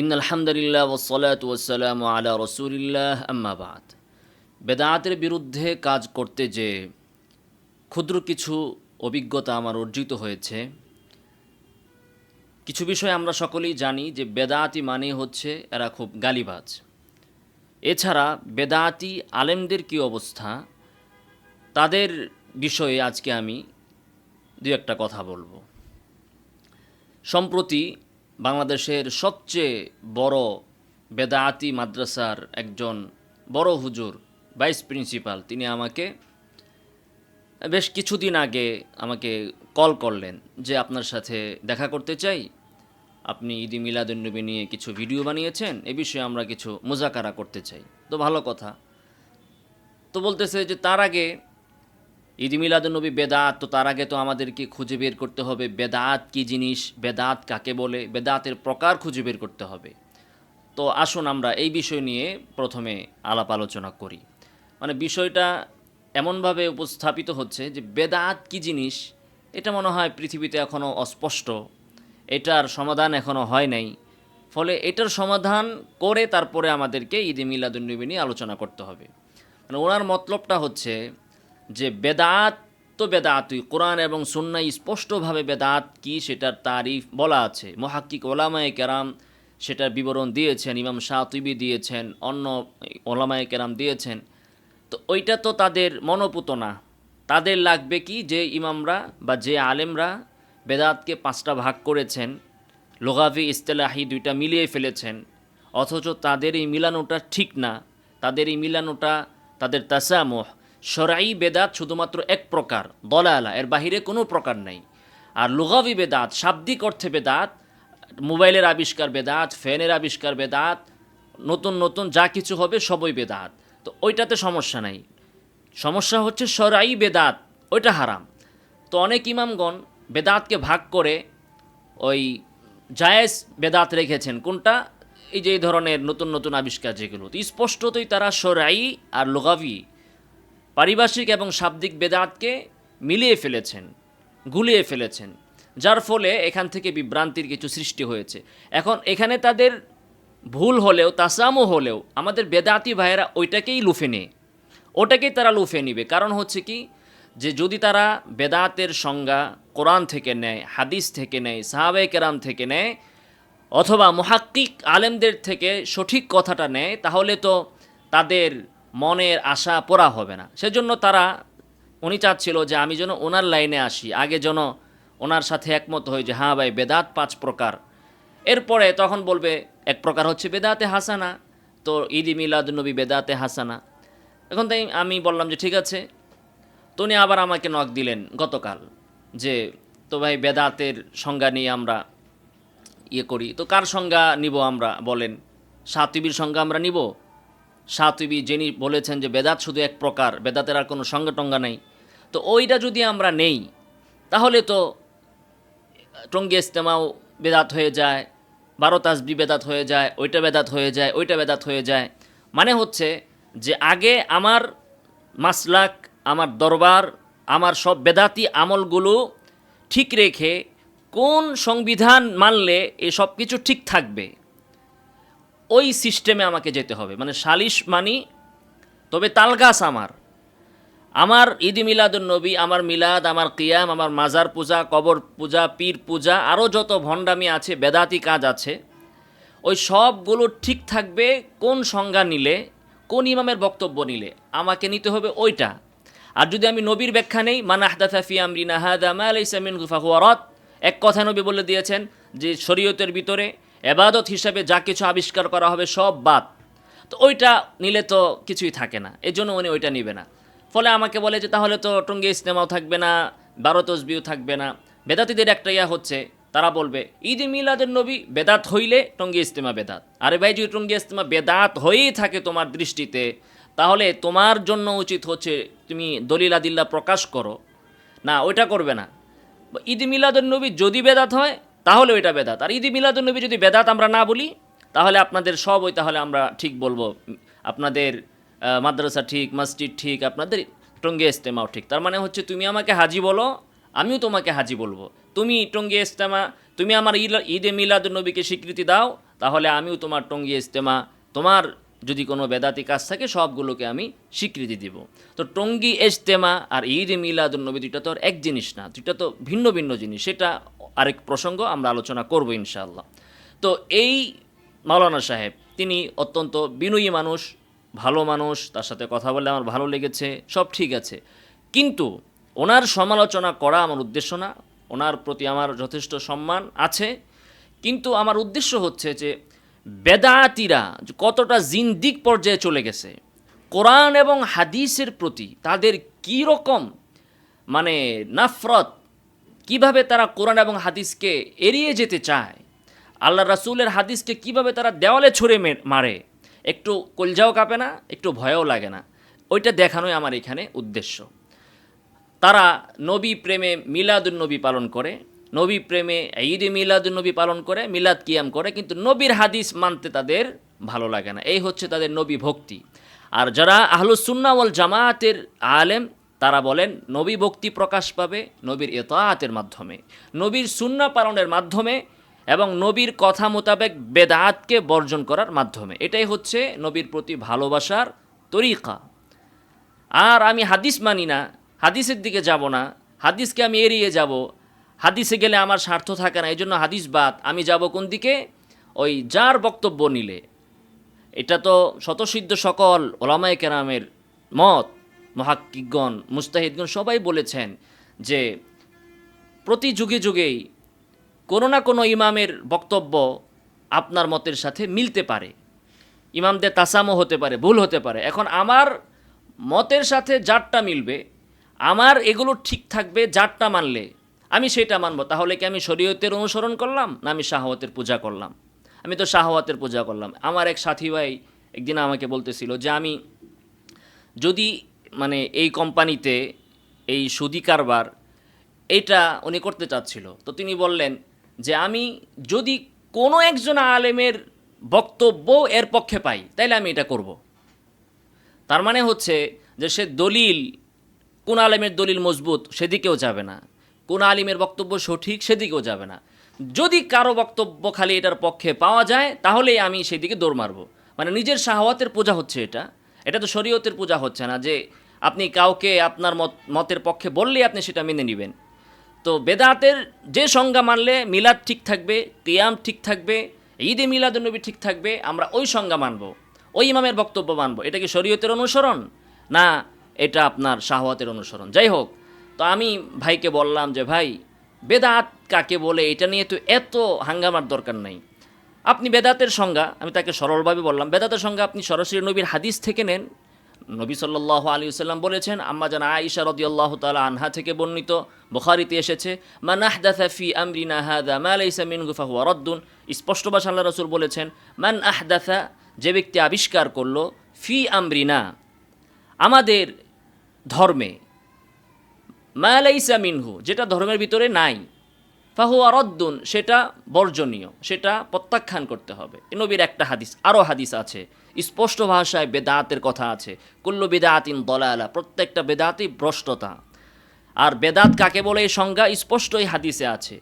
In আলহামদুলিল্লাহ ওসলাত ওসালাম আলা রসুলিল্লাহ আম্মাবাদ বেদাতের বিরুদ্ধে কাজ করতে যে ক্ষুদ্র কিছু অভিজ্ঞতা আমার অর্জিত হয়েছে, কিছু বিষয় আমরা সকলেই জানি যে বেদাতি মানে হচ্ছে এরা খুব গালিবাজ। এছাড়া বেদাতি আলেমদের কি অবস্থা, তাদের বিষয়ে আজকে আমি দু একটা কথা বলব। সম্প্রতি বাংলাদেশের সবচেয়ে বড় বেদায়াতি মাদ্রাসার একজন বড় হুজুর, ভাইস প্রিন্সিপাল, তিনি আমাকে বেশ কিছুদিন আগে আমাকে কল করলেন যে আপনার সাথে দেখা করতে চাই। আপনি ঈদি মিলাদুন্নবী নিয়ে কিছু ভিডিও বানিয়েছেন, এ বিষয়ে আমরা কিছু মোজাকারা করতে চাই। তো ভালো কথা। তো বলতেছে যে তার আগে ঈদ মিলাদুন্নবী বেদাত, তো তার আগে তো আমাদেরকে খুঁজে বের করতে হবে বেদাত কি জিনিস, বেদাত কাকে বলে, বেদাতের প্রকার খুঁজে বের করতে হবে। তো আসুন আমরা এই বিষয় নিয়ে প্রথমে আলাপ আলোচনা করি। মানে বিষয়টা এমনভাবে উপস্থাপিত হচ্ছে যে বেদাত কি জিনিস, এটা মনে হয় পৃথিবীতে এখনও অস্পষ্ট, এটার সমাধান এখনও হয় নাই। ফলে এটার সমাধান করে তারপরে আমাদেরকে ঈদে মিলাদুন্নবী নিয়ে আলোচনা করতে হবে। মানে ওনার মতলবটা হচ্ছে যে বেদাত তো বেদাতই, কোরআন এবং সুন্নাই স্পষ্টভাবে বেদাত কি সেটার তারিফ বলা আছে। মহাক্কিক ওলামায়ে কেরাম সেটার বিবরণ দিয়েছেন, ইমাম শাহতিবি দিয়েছেন, অন্য ওলামায়ে কেরাম দিয়েছেন। তো ওইটা তো তাদের মনোপুত না তাদের লাগবে কি যে ইমামরা বা যে আলেমরা বেদাতকে পাঁচটা ভাগ করেছেন লোগাভি ইস্তেলাহি দুইটা মিলিয়ে ফেলেছেন, অথচ তাদের এই মিলানোটা ঠিক না। তাদের এই মিলানোটা, তাদের তাসামোহ। সরাই বেদাত শুধুমাত্র এক প্রকার, দলালা, এর বাহিরে কোনো প্রকার নাই। আর লুগাভি বেদাত, শাব্দিক অর্থে বেদাত, মোবাইলের আবিষ্কার বেদাত, ফ্যানের আবিষ্কার বেদাত, নতুন নতুন যা কিছু হবে সবই বেদাত। তো ওইটাতে সমস্যা নাই। সমস্যা হচ্ছে সরাই বেদাত, ওইটা হারাম। তো অনেক ইমামগণ বেদাতকে ভাগ করে ওই জায়েজ বেদাত রেখেছেন। কোনটা? এই যে এই ধরনের নতুন নতুন আবিষ্কার যেগুলো। তো স্পষ্টতই তারা সরাই আর লোগাভি পারিভাষিক এবং শাব্দিক বেদাতকে মিলিয়ে ফেলেছেন, গুলিয়ে ফেলেছেন, যার ফলে এখান থেকে বিভ্রান্তির কিছু সৃষ্টি হয়েছে। এখন এখানে তাদের ভুল হলেও, তাসামো হলেও, আমাদের বেদাতি ভাইয়েরা ওইটাকেই লুফে নেয়। ওটাকেই তারা লুফে নিবে। কারণ হচ্ছে কি? যে যদি তারা বেদাতের সংজ্ঞা কোরআন থেকে নেয়, হাদিস থেকে নেয় সাহাবে কেরাম থেকে নেয়, অথবা মহাক্কিক আলেমদের থেকে সঠিক কথাটা নেয়, তাহলে তো তাদের মনের আশা পড়া হবে না। সেজন্য তারা, উনি চাচ্ছিল যে আমি যেন ওনার লাইনে আসি, আগে যেন ওনার সাথে একমত হই যে হ্যাঁ ভাই, বেদাত পাঁচ প্রকার। এরপরে তখন বলবে, এক প্রকার হচ্ছে বেদাতে হাসানা, তো ঈদি মিলাদ নবী বেদাতে হাসানা। এখন তাই আমি বললাম যে, ঠিক আছে। তো উনি আবার আমাকে নক দিলেন গতকাল যে, তো ভাই, বেদাতের সংজ্ঞা নিয়ে আমরা ইয়ে করি। তো কার সংজ্ঞা নিব আমরা বলেন? সাতবির সংজ্ঞা আমরা নিব? সাতবি যিনি বলেছেন যে বেদাত শুধু এক প্রকার, বেদাতের আর কোনো সংজ্ঞা টঙ্গা নেই। তো ওইটা যদি আমরা নেই, তাহলে তো টঙ্গি ইস্তেমাও বেদাত হয়ে যায়, বারো তাসবি বেদাত হয়ে যায়, ওইটা বেদাত হয়ে যায়, ওইটা বেদাত হয়ে যায়। মানে হচ্ছে যে আগে আমার মাসলাক, আমার দরবার, আমার সব বেদাতি আমলগুলো ঠিক রেখে কোন সংবিধান মানলে এ সব কিছু ঠিক থাকবে? ওই সিস্টেমে আমাকে যেতে হবে। মানে সালিশ মানি, তবে তালগাছ আমার। আমার ঈদ মিলাদুল নবী, আমার মিলাদ, আমার কিয়াম, আমার মাজার পূজা, কবর পূজা, পীর পূজা আরও যত ভণ্ডামি আছে, বেদাতি কাজ আছে, ওই সবগুলো ঠিক থাকবে কোন সংজ্ঞা নিলে, কোন ইমামের বক্তব্য নিলে, আমাকে নিতে হবে ওইটা। আর যদি আমি নবীর ব্যাখ্যা নেই, মানা হাদাফি হাদা ফাহুয়ারত এক কথা নবী বলে দিয়েছেন যে শরীয়তের ভিতরে এবাদত হিসাবে যা কিছু আবিষ্কার করা হবে সব বাদ। তো ওইটা নিলে তো কিছুই থাকে না। এই জন্য উনি ওইটা নিবে না। ফলে আমাকে বলে যে, তাহলে তো টঙ্গি ইসলামাও থাকবে না, বারো তসবিও থাকবে না। বেদাতিদের একটা ইয়া হচ্ছে, তারা বলবে, ঈদ মিলাদের নবী বেদাত হইলে টঙ্গি ইস্তেমা বেদাত। আরে ভাই, যদি টঙ্গি ইস্তেমা বেদাত হয়েই থাকে তোমার দৃষ্টিতে, তাহলে তোমার জন্য উচিত হচ্ছে তুমি দলিল আদিল্লা প্রকাশ করো। না, ওইটা করবে না। ঈদ মিলাদুল নবী যদি বেদাত হয় তাহলে ওইটা বেদাত। আর ঈদ মিলাদুল নবী যদি বেদাত আমরা না বলি, তাহলে আপনাদের সব ওই তাহলে আমরা ঠিক বলব। আপনাদের মাদ্রাসা ঠিক, মসজিদ ঠিক, আপনাদের টঙ্গে ইস্তেমাও ঠিক। তার মানে হচ্ছে তুমি আমাকে হাজি বলো, আমিও তোমাকে হাজি বলব। তুমি টঙ্গে ইস্তেমা তুমি আমার ঈদ ঈদে মিলাদুল নবীকে স্বীকৃতি দাও, তাহলে আমিও তোমার টঙ্গি ইস্তেমা তোমার যদি কোনো বেদাতি কাজ থাকে, সবগুলোকে আমি স্বীকৃতি দিব। তো টঙ্গি ইজতেমা আর ঈদ মিলাদুল নবী দুইটা তো আর এক জিনিস না, দুইটা তো ভিন্ন ভিন্ন জিনিস। সেটা আরেক প্রসঙ্গ আমরা আলোচনা করব ইনশাআল্লাহ। তো এই মাওলানা সাহেব, তিনি অত্যন্ত বিনয়ী মানুষ, ভালো মানুষ, তার সাথে কথা বললে আমার ভালো লেগেছে, সব ঠিক আছে। কিন্তু ওনার সমালোচনা করা আমার উদ্দেশ্য না, ওনার প্রতি আমার যথেষ্ট সম্মান আছে। কিন্তু আমার উদ্দেশ্য হচ্ছে যে বেদাতিরা কতটা জিন্দিক পর্যায়ে চলে গেছে, কোরআন এবং হাদিসের প্রতি তাদের কী রকম মানে নাফরত কীভাবে তারা কোরআন এবং হাদিসকে এড়িয়ে যেতে চায়? আল্লাহ রাসূলের হাদিসকে কীভাবে তারা দেওয়ালে ছুঁড়ে মারে? একটু কলজাও কাঁপে না, একটু ভয়ও লাগে না। ওইটা দেখানোই আমার এখানে উদ্দেশ্য। তারা নবী প্রেমে মিলাদুন নবী পালন করে, নবী প্রেমে ঈদে মিলাদুন নবী পালন করে, মিলাদ কিয়াম করে, কিন্তু নবীর হাদিস মানতে তাদের ভালো লাগে না। এই হচ্ছে তাদের নবী ভক্তি। আর যারা আহলুসুন্না ওয়াল জামায়াতের আলেম তারা বলেন, নবী ভক্তি প্রকাশ পাবে নবীর এতায়াতের মাধ্যমে, নবীর সুন্না পালনের মাধ্যমে এবং নবীর কথা মোতাবেক বেদাতকে বর্জন করার মাধ্যমে। এটাই হচ্ছে নবীর প্রতি ভালোবাসার তরিকা। আর আমি হাদিস মানি না, হাদিসের দিকে যাব না, হাদিসকে আমি এড়িয়ে যাব, হাদিসে গেলে আমার স্বার্থ থাকে না এই জন্য হাদিস বাদ, আমি যাব কোন দিকে? ওই যার বক্তব্য নিলে। এটা তো শতসিদ্ধ সকল ওলামায় কেরামের মত। মহাক্কিগণ মুস্তাহিদগণ সবাই বলেছেন যে প্রতি যুগে যুগেই কোনো না কোনো ইমামের বক্তব্য আপনার মতের সাথে মিলতে পারে। ইমামদের তাসামো হতে পারে, ভুল হতে পারে। এখন আমার মতের সাথে যারটা মিলবে, আমার এগুলো ঠিক থাকবে যারটা মানলে আমি সেটা মানব। তাহলে কি আমি শরীয়তের অনুসরণ করলাম না আমি শাহওয়াতের পূজা করলাম? আমি তো শাহওয়াতের পূজা করলাম। আমার এক সাথী ভাই একদিন আমাকে বলতেছিল যে আমি যদি মানে এই কোম্পানিতে এই সুদি কারবার, এটা উনি করতে চাচ্ছিল। তো তিনি বললেন যে, আমি যদি কোনো একজন আলেমের বক্তব্য এর পক্ষে পাই, তাইলে আমি এটা করব। তার মানে হচ্ছে যে, সে দলিল, কোন আলেমের দলিল মজবুত সেদিকেও যাবে না। কোন আলিমের বক্তব্য সঠিক সেদিকেও যাবে না। যদি কারও বক্তব্য খালি এটার পক্ষে পাওয়া যায়, তাহলেই আমি সেদিকে দৌড় মারব। মানে নিজের শাহওয়াতের পূজা হচ্ছে এটা। এটা তো শরীয়তের পূজা হচ্ছে না যে আপনি কাউকে আপনার মত, মতের পক্ষে বললেই আপনি সেটা মেনে নেবেন। তো বেদাতের যে সংজ্ঞা মানলে মিলাদ ঠিক থাকবে, কিয়াম ঠিক থাকবে, ঈদে মিলাদুন্নবী ঠিক থাকবে, আমরা ওই সংজ্ঞা মানব, ওই ইমামের বক্তব্য মানব। এটা কি শরীয়তের অনুসরণ? না, এটা আপনার শাহওয়াতের অনুসরণ। যাই হোক, তো আমি ভাইকে বললাম যে, ভাই, বেদাত কাকে বলে এটা নিয়ে তো এত হাঙ্গামার দরকার নাই। আপনি বেদাতের সংজ্ঞা, আমি তাকে সরলভাবে বললাম, বেদাতের সংজ্ঞা আপনি সরাসরি নবীর হাদিস থেকে নেন নবী সাল্লাহ আলী সাল্লাম বলেছেন, আম্মা জান আয়েশা রদিয়াল্লাহ তালা আনহা থেকে বর্ণিত, বুখারিতে এসেছে, মান আহদাথা ফি আমরিনা স্পষ্ট ভাষা আল্লাহ রসুল বলেছেন, মান আহদাথা যে ব্যক্তি আবিষ্কার করল ফি আমরিনা, আমাদের ধর্মে, মা লাইসা মিনহু, যেটা ধর্মের ভিতরে নাই, ফাহুয়া রদ্দুন, সেটা বর্জনীয়, সেটা প্রত্যাখ্যান করতে হবে। নবীর একটা হাদিস, আরও হাদিস আছে স্পষ্ট ভাষায় বেদাতের কথা আছে। কুল্লু বেদাতিন দলালা, প্রত্যেকটা বেদাতই ভ্রষ্টতা। আর বেদাত কাকে বলে এই সংজ্ঞা? স্পষ্ট এই হাদিসে আছে।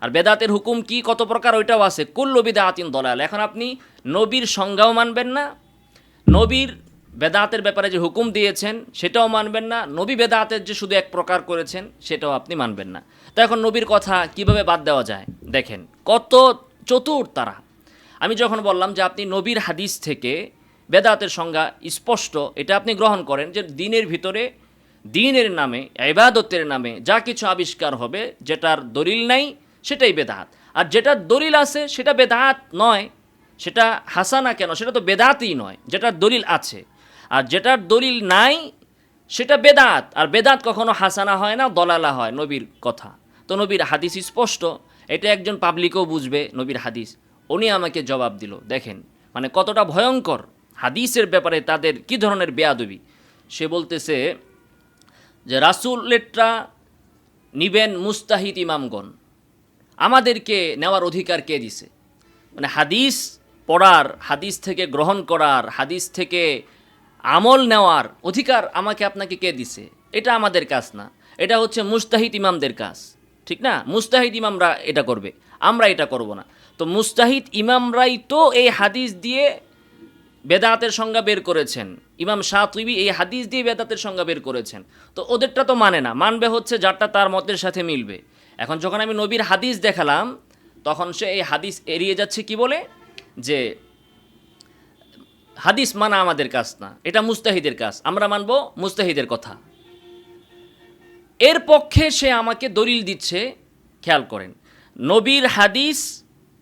আর বেদাতের হুকুম কি? কত প্রকার ওইটাও আছে। কুল্লু বেদাতিন দলাল, এখন আপনি নবীর সংজ্ঞাও মানবেন না। নবীর বেদাতের ব্যাপারে যে হুকুম দিয়েছেন, সেটাও মানবেন না। নবী বেদাতের যে শুধু এক প্রকার করেছেন, সেটাও আপনি মানবেন না। তো এখন নবীর কথা কীভাবে বাদ দেওয়া যায়? দেখেন, কত চতুর তারা। আমি যখন বললাম যে আপনি নবীর হাদিস থেকে বেদাতের সংজ্ঞা স্পষ্ট, এটা আপনি গ্রহণ করেন যে দিনের ভিতরে, দিনের নামে, ইবাদতের নামে যা কিছু আবিষ্কার হবে, যেটার দলিল নাই, সেটাই বেদাত। আর যেটার দলিল আছে, সেটা বেদাত নয়, সেটা হাসানা কেন? সেটা তো বেদাতই নয়, যেটার দলিল আছে। আর যেটার দলিল নাই, সেটা বেদাত। আর বেদাত কখনো হাসানা হয় না, দলালা হয়, নবীর কথা। তো নবীর হাদিস স্পষ্ট, এটা একজন পাবলিকও বুঝবে নবীর হাদিস। উনি আমাকে জবাব দিল, দেখেন মানে কতটা ভয়ঙ্কর হাদিসের ব্যাপারে তাদের কি ধরনের বেয়াদবি? সে বলতেছে যে, রাসুলেরটা নিবেন মুস্তাহিদ ইমামগণ। আমাদেরকে নেওয়ার অধিকার কে দিছে? মানে হাদিস পড়ার, হাদিস থেকে গ্রহণ করার, হাদিস থেকে আমল নেওয়ার অধিকার আমাকে আপনাকে কে দিছে? এটা আমাদের কাজ না। এটা হচ্ছে মুস্তাহিদ ইমামদের কাজ। ঠিক না? মুস্তাহিদ ইমামরা এটা করবে। আমরা এটা করব না। তো মুস্তাহিদ ইমামরাই তো এই হাদিস দিয়ে বেদাতের সংজ্ঞা বের করেছেন। ইমাম শাহতুবি এই হাদিস দিয়ে বেদাতের সংজ্ঞা বের করেছেন। তো ওদেরটা তো মানে না, মানবে হচ্ছে যারটা তার মতের সাথে মিলবে। এখন যখন আমি নবীর হাদিস দেখালাম, তখন সে এই হাদিস এড়িয়ে যাচ্ছে কি বলে? যে হাদিস মানা আমাদের কাজ না, এটা মুস্তাহিদের কাজ, আমরা মানব মুস্তাহিদের কথা। এর পক্ষে সে আমাকে দলিল দিচ্ছে, খেয়াল করেন। নবীর হাদিস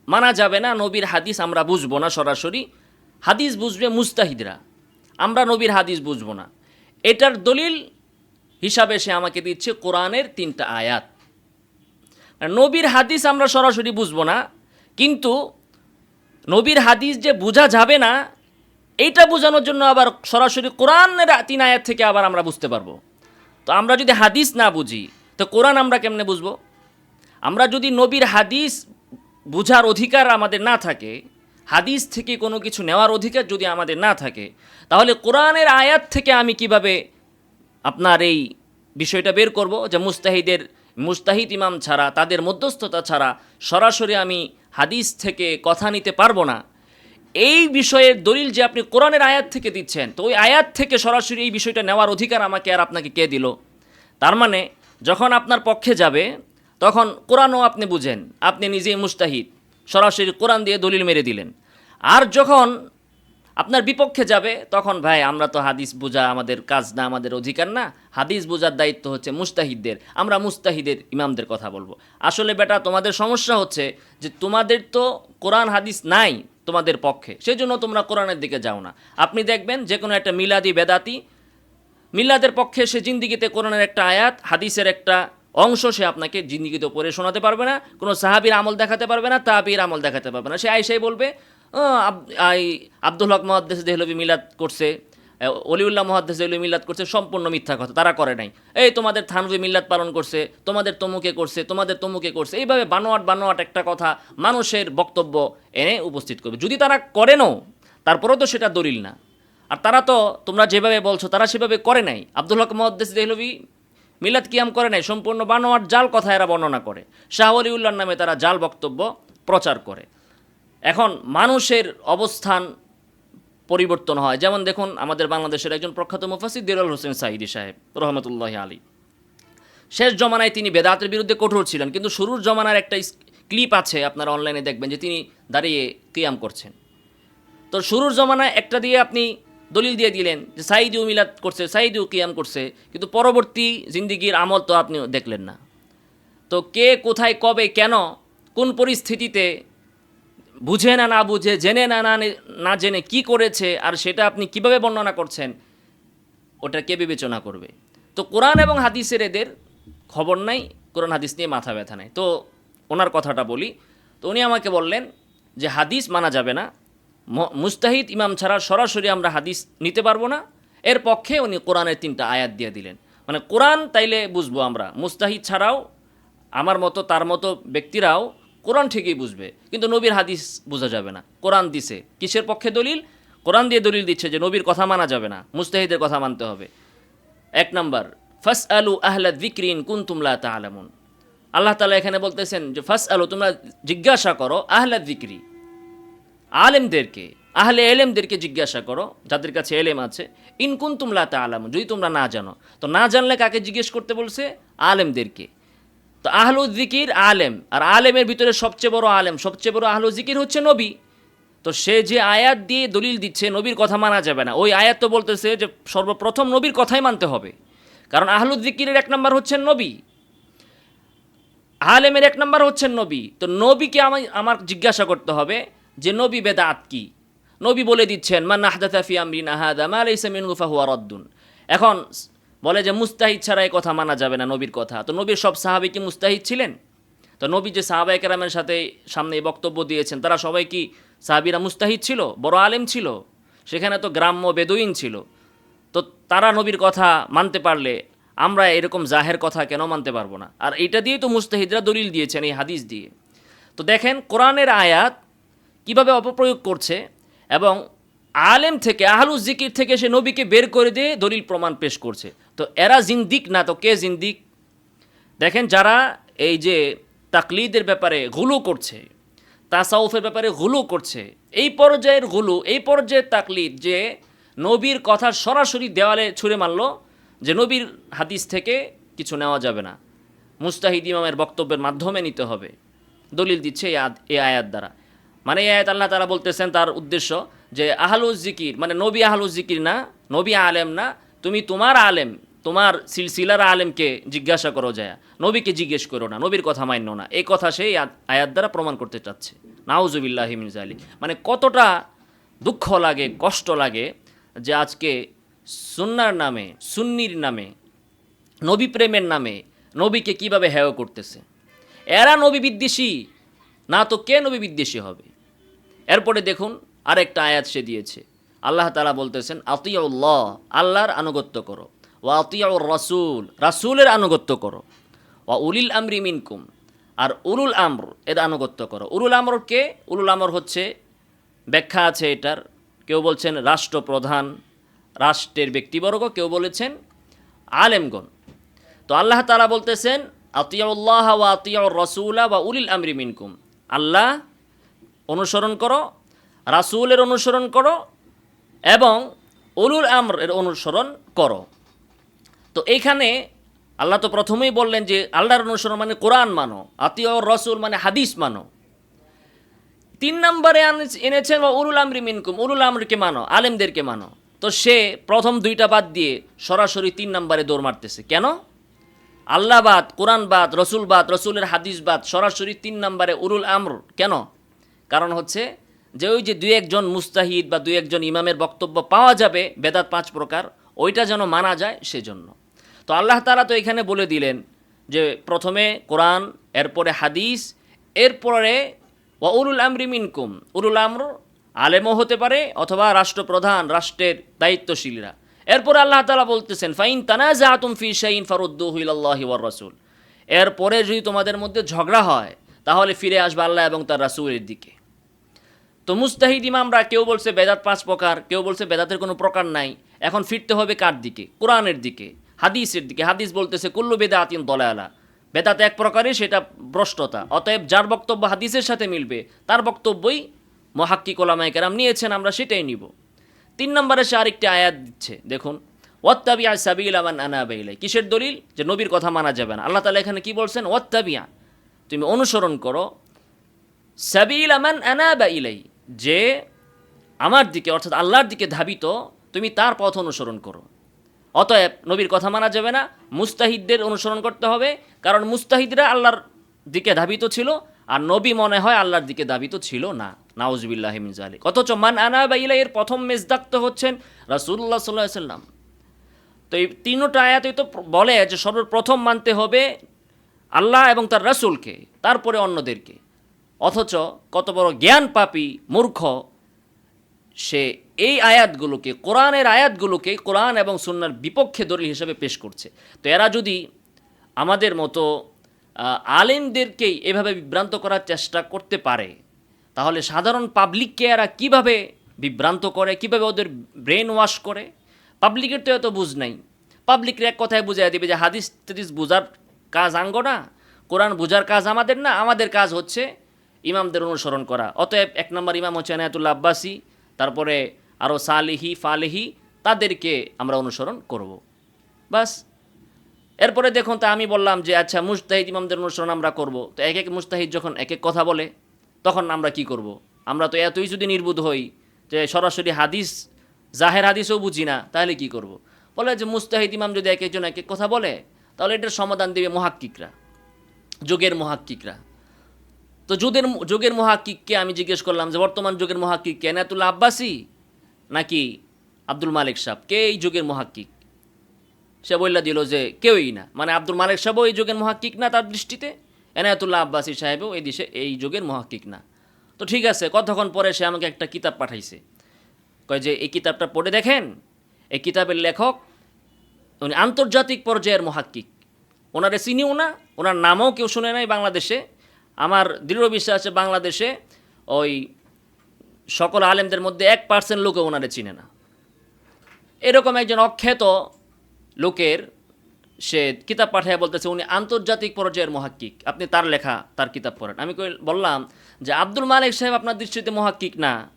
মানা যাবে না, নবীর হাদিস আমরা বুঝব না সরাসরি। হাদিস বুঝবে মুস্তাহিদরা। আমরা নবীর হাদিস বুঝব না। এটার দলিল হিসাবে সে আমাকে দিচ্ছে কোরআনের তিনটা আয়াত। নবীর হাদিস আমরা সরাসরি বুঝব না, কিন্তু নবীর হাদিস যে বোঝা যাবে না, এইটা বোঝানোর জন্য আবার সরাসরি কোরআনের তিন আয়াত থেকে আবার আমরা বুঝতে পারব। তো আমরা যদি হাদিস না বুঝি, তো কোরআন আমরা কেমনে বুঝব? আমরা যদি নবীর হাদিস বুঝার অধিকার আমাদের না থাকে, হাদিস থেকে কোনো কিছু নেওয়ার অধিকার যদি আমাদের না থাকে, তাহলে কোরআনের আয়াত থেকে আমি কীভাবে আপনার এই বিষয়টা বের করব যে মুস্তাহিদের, মুস্তাহিদ ইমাম ছাড়া, তাদের মধ্যস্থতা ছাড়া সরাসরি আমি হাদিস থেকে কথা নিতে পারব না? এই বিষয়ের দলিল যে আপনি কোরআনের আয়াত থেকে দিচ্ছেন, তো ওই আয়াত থেকে সরাসরি এই বিষয়টা নেওয়ার অধিকার আমাকে আর আপনাকে কে দিল? তার মানে যখন আপনার পক্ষে যাবে তখন কোরআনও আপনি বুঝেন, আপনি নিজেই মুস্তাহিদ। সরাসরি কোরআন দিয়ে দলিল মেরে দিলেন। আর যখন আপনার বিপক্ষে যাবে, তখন ভাই, আমরা তো হাদিস বোঝা আমাদের কাজ না, আমাদের অধিকার না। হাদিস বোঝার দায়িত্ব হচ্ছে মুস্তাহিদদের। আমরা মুস্তাহিদের, ইমামদের কথা বলব। আসলে বেটা, তোমাদের সমস্যা হচ্ছে যে তোমাদের তো কোরআন, হাদিস নাই তোমাদের পক্ষে। সেই জন্য তোমরা কোরআনের দিকে যাও না। আপনি দেখবেন যে কোনো একটা মিলাদি বেদাতি মিল্লাদের পক্ষে সে জিন্দিগিতে কোরআনের একটা আয়াত, হাদিসের একটা অংশ সে আপনাকে জিন্দিগিতে পড়ে শোনাতে পারবে না, কোনো সাহাবির আমল দেখাতে পারবে না, তাবির আমল দেখাতে পারবে না। সে আইসাই বলবে আব্দুল হক মহাদ্দেশ দেহলবি মিলাদ করছে অলিউল্লাহ মহাদ্দেশ দেহলবি মিলাদ করছে, সম্পূর্ণ মিথ্যা কথা, তারা করে নাই। এই তোমাদের থানভি মিল্লাদ পালন করছে, তোমাদের তমুকে করছে, তোমাদের তমুকে করছে, এইভাবে বানোয়াট বানোয়াট একটা কথা মানুষের বক্তব্য এনে উপস্থিত করবে। যদি তারা করেনও তারপরেও তো সেটা দলিল না। আর তারা তো তোমরা যেভাবে বলছো, তারা সেভাবে করে নাই। আব্দুল হক মহাদ্দেশ দেহলভি মিলাদ কিয়াম করে নাই, সম্পূর্ণ বানোয়ার জাল কথা এরা বর্ণনা করে। শাহ অলিউল্লাহর নামে তারা জাল বক্তব্য প্রচার করে। এখন মানুষের অবস্থান পরিবর্তন হয়। যেমন দেখুন, আমাদের বাংলাদেশের একজন প্রখ্যাত মুফাসি দিলাল হোসেন সাইদি সাহেব, রহমতুল্লাহ আলী শেষ জমানায় তিনি বেদাতের বিরুদ্ধে কঠোর ছিলেন, কিন্তু শুরুর জমানার একটা ক্লিপ আছে, আপনারা অনলাইনে দেখবেন যে তিনি দাঁড়িয়ে কিয়াম করছেন। তো শুরুর জমানায় একটা দিয়ে আপনি দলিল দিয়ে দিলেন যে সাইদিও মিলাদ করছে সাইদিও কিয়াম করছে, কিন্তু পরবর্তী জিন্দিগির আমল তো আপনি দেখলেন না। তো কে কোথায়, কবে, কেন, কোন পরিস্থিতিতে বুঝে না না বুঝে, জেনে না না না জেনে কি করেছে আর সেটা আপনি কীভাবে বর্ণনা করছেন, ওটা কে বিবেচনা করবে? তো কোরআন এবং হাদিসের এদের খবর নাই, কোরআন হাদিস নিয়ে মাথা ব্যথা নাই। তো ওনার কথাটা বলি, তো উনি আমাকে বললেন যে হাদিস মানা যাবে না মুস্তাহিদ ইমাম ছাড়া সরাসরি আমরা হাদিস নিতে পারব না। এর পক্ষে উনি কোরআনের তিনটা আয়াত দিয়ে দিলেন। মানে কোরআন তাইলে বুঝব আমরা। মুস্তাহিদ ছাড়াও, আমার মতো, তার মতো ব্যক্তিরাও কোরআন ঠিকই বুঝবে। কিন্তু নবীর হাদিস বোঝা যাবে না। কোরআন দিছে। কিসের পক্ষে দলিল? কোরআন দিয়ে দলিল দিচ্ছে যে নবীর কথা মানা যাবে না। মুস্তাহিদের কথা মানতে হবে। এক নম্বর ফাস আলু আহলা দিক্রিন কুন তুমলা তালামুন আল্লাহ তালা এখানে বলতেছেন যে ফাস আলু তোমরা জিজ্ঞাসা করো আহলা দিক্রি আলেমদেরকে, আহলে এলেমদেরকে জিজ্ঞাসা করো, যাদের কাছে এলেম আছে ইনকুন তুমলা তালামুন যদি তোমরা না জানো, তো না জানলে কাকে জিজ্ঞেস করতে বলছে? আলেমদেরকে। তো আহলু জিকির আলেম, আর আলেমের ভিতরে সবচেয়ে বড় আলেম, সবচেয়ে বড় আহলু জিকির হচ্ছে নবী। তো সে যে আয়াত দিয়ে দলিল দিচ্ছে, নবীর কথা মানা যাবে না। ওই আয়াত তো বলতেছে যে সর্বপ্রথম নবীর কথাই মানতে হবে। কারণ আহলু জিকিরের এক নম্বর হচ্ছেন নবী। আলেমের এক নম্বর হচ্ছেন নবী। তো নবীকে আমি, আমার জিজ্ঞাসা করতে হবে যে নবী বেদাত কি? নবী বলে দিচ্ছেন, মান আহদাথা ফি আমরিনা হাদা, মা লাইসা মিনহু ফাহুয়া রাদ্দুন। এখন বলে যে মুস্তাহিদ ছাড়া এই কথা মানা যাবে না নবীর কথা। তো নবীর সব সাহাবী কি মুস্তাহিদ ছিলেন? তো নবী যে সাহাবাই কেরামের সাথে সামনে বক্তব্য দিয়েছেন, তারা সবাই কি সাহাবিরা মুস্তাহিদ ছিল? বড় আলেম ছিল? সেখানে তো গ্রাম্য বেদুইন ছিল। তো তারা নবীর কথা মানতে পারলে আমরা এরকম জাহের কথা কেন মানতে পারব না? আর এটা দিয়েই তো মুস্তাহিদরা দলিল দিয়েছেন এই হাদিস দিয়ে। তো দেখেন, কোরআনের আয়াত কীভাবে অপপ্রয়োগ করছে এবং আলেম থেকে আহলু জিকির থেকে সে নবীকে বের করে দিয়ে দলিল প্রমাণ পেশ করছে। তো এরা জিন্দিক না, তো কে জিন্দিক? দেখেন যারা এই যে তাকলিদের ব্যাপারে গুলো করছে, তাসাউফের ব্যাপারে গুলু করছে, এই পর্যায়ের গুলু, এই পর্যায়ের তাকলিদ যে নবীর কথা সরাসরি দেওয়ালে ছুঁড়ে মারল, যে নবীর হাদিস থেকে কিছু নেওয়া যাবে না। মুস্তাহিদ ইমামের বক্তব্যের মাধ্যমে নিতে হবে। দলিল দিচ্ছে এই আয়াত দ্বারা। মানে এই আয়াত আল্লাহ তারা বলতেছেন তার উদ্দেশ্য যে আহলুজ জিকির মানে নবী আহলুজ জিকির না, নবী আলেম না, তুমি তোমার আলেম, তোমার সিলসিলার আলেমকে জিজ্ঞাসা করো যায়। নবীকে জিজ্ঞেস করো না, নবীর কথা মান্য না। এই কথা সেই আয়াত- দ্বারা প্রমাণ করতে চাচ্ছে। নাউজুবিল্লাহ মিনজালি মানে কতটা দুঃখ লাগে, কষ্ট লাগে যে আজকে সুন্নার নামে, সুন্নির নামে, নবী প্রেমের নামে নবীকে কীভাবে হেয় করতেছে। এরা নবী বিদ্বেষী, না তো কে নবী বিদ্বেষী হবে? এরপরে দেখুন আরেকটা আয়াত সে দিয়েছে। আল্লাহ তালা বলতেছেন, আতিউল্লাহ, আল্লাহর আনুগত্য করো। ও আতিউর রাসুল, রাসুলের আনুগত্য করো। ও উলিল আমরি মিনকুম, আর উলুল আমর, এর আনুগত্য করো। উলুল আমর কে? উলুল আমর হচ্ছে, ব্যাখ্যা আছে এটার। কেউ বলছেন রাষ্ট্রপ্রধান, রাষ্ট্রের ব্যক্তিবর্গ, কেউ বলেছেন আলেমগণ। তো আল্লাহ তালা বলতেছেন আতিয়াউল্লাহ ওয়া আতিয়াউর রসুলা বা উলিল আমরি মিনকুম। আল্লাহ অনুসরণ করো, রাসুলের অনুসরণ করো এবং উলুল আমর এর অনুসরণ করো। তো এইখানে আল্লাহ তো প্রথমেই বললেন যে আল্লাহর অনুসরণ মানে কোরআন মানো আতিয়াউর রসুল মানে হাদিস মানো। তিন নম্বরে এনেছেন বা উরুল আমরি মিনকুম উরুল আমরকে মানো, আলেমদেরকে মানো। তো সে প্রথম দুইটা বাদ দিয়ে সরাসরি তিন নম্বরে দৌড় মারতেছে। কেন? আল্লাহবাদ কোরআনবাদ রসুলবাদ রসুলের হাদিসবাদ সরাসরি তিন নম্বরে উরুল আমর। কেন? কারণ হচ্ছে যে ওই যে দুই একজন মুস্তাহিদ বা দুই একজন ইমামের বক্তব্য পাওয়া যাবে, বেদাত পাঁচ প্রকার, ওইটা যেন মানা যায় সেজন্য। তো আল্লাহ তালা তো এখানে বলে দিলেন যে প্রথমে কোরআন, এরপরে হাদিস, এরপরে ওয়া উরুল আমরি মিনকুম। উরুল আমর আলেমও হতে পারে অথবা রাষ্ট্রপ্রধান, রাষ্ট্রের দায়িত্বশীলরা। এরপরে আল্লাহ তালা বলতেছেন, ফাইন তানাজা আতুম ফি শাইন ফারুদ্দুহ ইলাল্লাহি ওয়ার রাসূল। এরপরে যদি তোমাদের মধ্যে ঝগড়া হয়, তাহলে ফিরে আসবে আল্লাহ এবং তার রাসূলের দিকে। তো মুস্তাহিদ ইমামরা কেউ বলছে বেদাত পাঁচ প্রকার, কেউ বলছে বেদাতের কোনো প্রকার নাই। এখন ফিরতে হবে কার দিকে? কোরআনের দিকে, হাদিসের দিকে। হাদিস বলতেছে, কুল্লু বেদা আতিন দলায়ালা বেদাত এক প্রকারই সেটা ভ্রষ্টতা। অতএব যার বক্তব্য হাদিসের সাথে মিলবে, তার বক্তব্যই মহাক্কিক ওলামায় কেরাম নিয়েছেন, আমরা সেটাই নিব। তিন নম্বরে সে আরেকটি আয়াত দিচ্ছে, দেখুন ওয়াত্তাবিয়া সাবিল আমান আনা বাইলাই কিসের দলিল? যে নবীর কথা মানা যাবে না। আল্লাহ তালা এখানে কি বলছেন? ওয়াত্তাবিয়া তুমি অনুসরণ করো, সাবিল আমান আনা বা ইলাই যে আমার দিকে, অর্থাৎ আল্লাহর দিকে ধাবিত, তুমি তার পথ অনুসরণ করো। অতএব নবীর কথা মানা যাবে না, মুস্তাহিদদের অনুসরণ করতে হবে, কারণ মুস্তাহিদরা আল্লাহর দিকে ধাবিত ছিল, আর নবী মনে হয় আল্লাহর দিকে ধাবিত ছিল না। নাউজবিল্লাহ মিন জালিক অথচ মান আনা বা এর প্রথম মেজদাক্ত হচ্ছেন রাসূলুল্লাহ সাল্লাহ সাল্লাম তো এই তিনটা আয়াতে তো বলে যে সর্বপ্রথম মানতে হবে আল্লাহ এবং তার রাসূলকে, তারপরে অন্যদেরকে। অথচ কত বড় জ্ঞান পাপী, মূর্খ, সে এই আয়াতগুলোকে, কোরআনের আয়াতগুলোকে কোরআন এবং সুন্নার বিপক্ষে দলিল হিসেবে পেশ করছে। তো এরা যদি আমাদের মতো আলেমদেরকেই এভাবে বিভ্রান্ত করার চেষ্টা করতে পারে, তাহলে সাধারণ পাবলিককে এরা কীভাবে বিভ্রান্ত করে, কীভাবে ওদের ব্রেন ওয়াশ করে? পাবলিকের তো এত বুঝ নাই। পাবলিকের এক কথায় বুঝাই দিবে যে হাদিস টাদিস বোঝার কাজ আঙ্গ না কোরআন বোঝার কাজ আমাদের না, আমাদের কাজ হচ্ছে ইমামদের অনুসরণ করা। অতএব এক নম্বর ইমাম হচ্ছে এনায়তুল্লা আব্বাসী, তারপরে আরও সালিহি, ফালেহি, তাদেরকে আমরা অনুসরণ করব। বাস। এরপরে দেখুন, তা আমি বললাম যে আচ্ছা মুস্তাহিদ ইমামদের অনুসরণ আমরা করব। তো এক এক মুস্তাহিদ যখন এক এক কথা বলে, তখন আমরা কি করব? আমরা তো এতই যদি নির্বুধ হই যে, সরাসরি হাদিস, জাহের হাদিসও বুঝি না, তাহলে কি করব? বলে যে মুস্তাহিদ ইমাম যদি এক একজন এক এক কথা বলে, তাহলে এটার সমাধান দেবে মহাক্কিকরা, যুগের মহাক্কিকরা। তো যুগের যুগের মহাকিককে আমি জিজ্ঞেস করলাম যে, বর্তমান যুগের মহাকিক কে? এনায়তুল্লাহ আব্বাসী নাকি আব্দুল মালিক সাহেব? কে এই যুগের মহাক্কিক? সে বললা দিল যে, কেউই না। মানে আব্দুল মালিক সাহেবও এই যুগের মহাক্কিক না তার দৃষ্টিতে? এনায়তুল্লাহ আব্বাসী সাহেবও এই দেশে এই যুগের মহাকিক না। তো ঠিক আছে, কতক্ষণ পরে সে আমাকে একটা কিতাব পাঠাইছে। কয় যে, এই কিতাবটা পড়ে দেখেন? এই কিতাবের লেখক, উনি আন্তর্জাতিক পর্যায়ের মহাক্কিক। ওনারে চিনিও না, ওনার নামও কেউ শুনে নাই বাংলাদেশে। আমার দৃঢ় বিশ্বাস আছে বাংলাদেশে ওই সকল আলেমদের মধ্যে এক পার্সেন্ট লোকও ওনারে চিনে না। এরকম একজন অখ্যাত লোকের, সে কিতাব পাঠায় বলতেছে, উনি আন্তর্জাতিক পর্যায়ের মহাক্কিক। আপনি তার লেখা, তার কিতাব পড়েন। আমি বললাম যে, আব্দুল মালিক সাহেব আপনার দৃষ্টিতে মহাক্কিক না?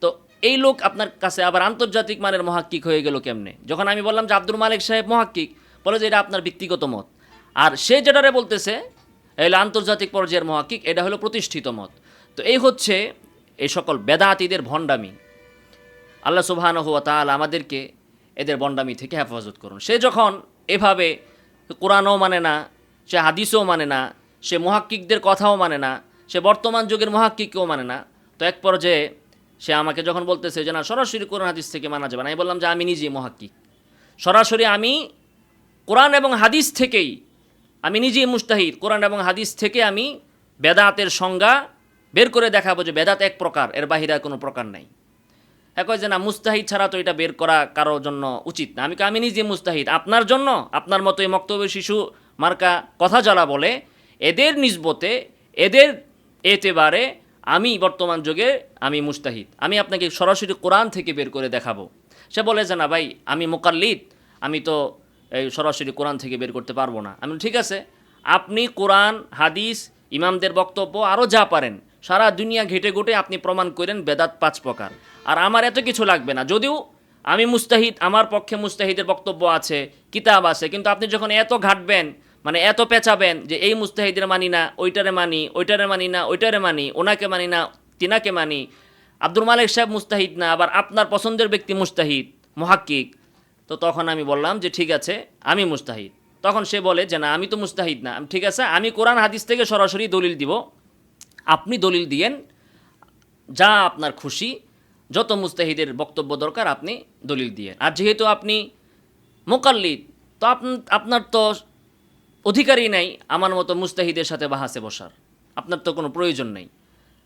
তো এই লোক আপনার কাছে আবার আন্তর্জাতিক মানের মহাক্কিক হয়ে গেল কেমনে? যখন আমি বললাম যে, আব্দুল মালিক সাহেব মহাক্কিক, বলে যে, এটা আপনার ব্যক্তিগত মত। আর সে যেটারে বলতেছে এলো আন্তর্জাতিক পর্যায়ের মহাকিক, এটা হলো প্রতিষ্ঠিত মত। তো এই হচ্ছে এই সকল বেদাতিদের ভণ্ডামি। আল্লাহ সুবহান হুয়া তাআলা আমাদেরকে এদের বন্ডামি থেকে হেফাজত করুন। সে যখন এভাবে কোরআনও মানে না, সে হাদিসও মানে না, সে মহাক্কিকদের কথাও মানে না, সে বর্তমান যুগের মহাক্কিককেও মানে না, তো এক পর্যায়ে সে আমাকে যখন বলতেছে যে, না, সরাসরি কোরআন হাদিস থেকে মানা যাবে না। আমি বললাম যে, আমি নিজেই মহাক্কিক। সরাসরি আমি কোরআন এবং হাদিস থেকেই আমি নিজেই মুস্তাহিদ। কোরআন এবং হাদিস থেকে আমি বেদাতের সংজ্ঞা বের করে দেখাবো যে বেদাত এক প্রকার, এর বাহিরে কোনো প্রকার নাই। কয় যে না, মুস্তাহিদ ছাড়া তো এটা বের করা কারোর জন্য উচিত না। আমি আমি নিজে মুস্তাহিদ। আপনার জন্য, আপনার মতো এই মক্তব্য শিশু মার্কা কথা জ্বালা বলে, এদের নিজবতে এদের এতেবারে আমি বর্তমান যুগে আমি মুস্তাহিদ। আমি আপনাকে সরাসরি কোরআন থেকে বের করে দেখাবো। সে বলে যে না ভাই, আমি মোকাল্লিদ, আমি তো এই সরাসরি কোরআন থেকে বের করতে পারব না। আমি ঠিক আছে, আপনি কোরআন, হাদিস, ইমামদের বক্তব্য আরও যা পারেন, সারা দুনিয়া ঘেটে ঘুটে আপনি প্রমাণ করেন বেদাত পাঁচ প্রকার। আর আমার এত কিছু লাগবে না। যদিও আমি মুস্তাহিদ, আমার পক্ষে মুস্তাহিদের বক্তব্য আছে, কিতাব আছে, কিন্তু আপনি যখন এত ঘাটবেন মানে এত পেঁচাবেন যে এই মুস্তাহিদের মানি না, ওইটারে মানি ওইটারে মানি না, ওইটারে মানি, ওনাকে মানি না, তিনাকে মানি, আব্দুল মালিক সাহেব মুস্তাহিদ না, আবার আপনার পছন্দের ব্যক্তি মুস্তাহিদ, মহাক্কিক তো তখন আমি বললাম যে ঠিক আছে, আমি মুস্তাহিদ। তখন সে বলে যে না, আমি তো মুস্তাহিদ না। ঠিক আছে, আমি কোরআন হাদিস থেকে সরাসরি দলিল দিব। আপনি দলিল দিয়েন, যা আপনার খুশি, যত মুস্তাহিদের বক্তব্য দরকার আপনি দলিল দিয়েন। আর যেহেতু আপনি মোকাল্লিদ, তো আপ- আপনার তো অধিকারই নাই আমার মতো মুস্তাহিদের সাথে বাহাসে বসার। আপনার তো কোনো প্রয়োজন নেই।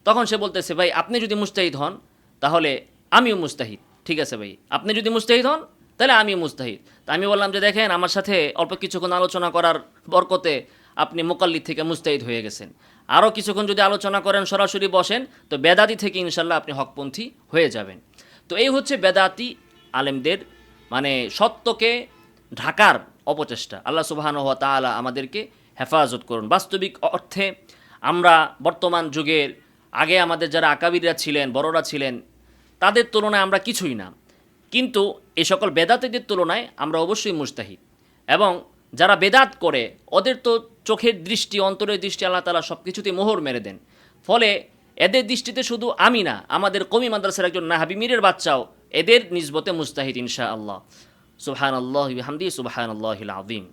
তখন সে বলতেছে, ভাই, আপনি যদি মুস্তাহিদ হন, তাহলে আমিও মুস্তাহিদ। ঠিক আছে, ভাই, আপনি যদি মুস্তাহিদ হন তাহলে আমিও মুস্তাহিদ তা আমি বললাম যে দেখেন, আমার সাথে অল্প কিছুক্ষণ আলোচনা করার বরকতে আপনি মোকাল্লিদ থেকে মুস্তাহিদ হয়ে গেছেন। আরও কিছুক্ষণ যদি আলোচনা করেন, সরাসরি বসেন, তো বেদাতি থেকে ইনশাল্লাহ আপনি হকপন্থী হয়ে যাবেন। তো এই হচ্ছে বেদাতি আলেমদের মানে সত্যকে ঢাকার অপচেষ্টা। আল্লাহ সুবাহান হওয়া তাআলা আমাদেরকে হেফাজত করুন। বাস্তবিক অর্থে আমরা বর্তমান যুগের, আগে আমাদের যারা আকাবিররা ছিলেন, বড়রা ছিলেন, তাদের তুলনায় আমরা কিছুই না। কিন্তু এ সকল বেদাতিদের তুলনায় আমরা অবশ্যই মুস্তাহিদ। এবং যারা বেদাত করে, ওদের তো চোখের দৃষ্টি, অন্তরের দৃষ্টি আল্লাহ তালা সব কিছুতে মোহর মেরে দেন। ফলে এদের দৃষ্টিতে শুধু আমি না, আমাদের কমি মাদ্রাসার একজন নাহাবি মীরের বাচ্চাও এদের নিজবতে মুস্তাহিদ ইনশা আল্লাহ সুবহান আল্লাহ হামদি সুবহান আল্লাহ আযীম।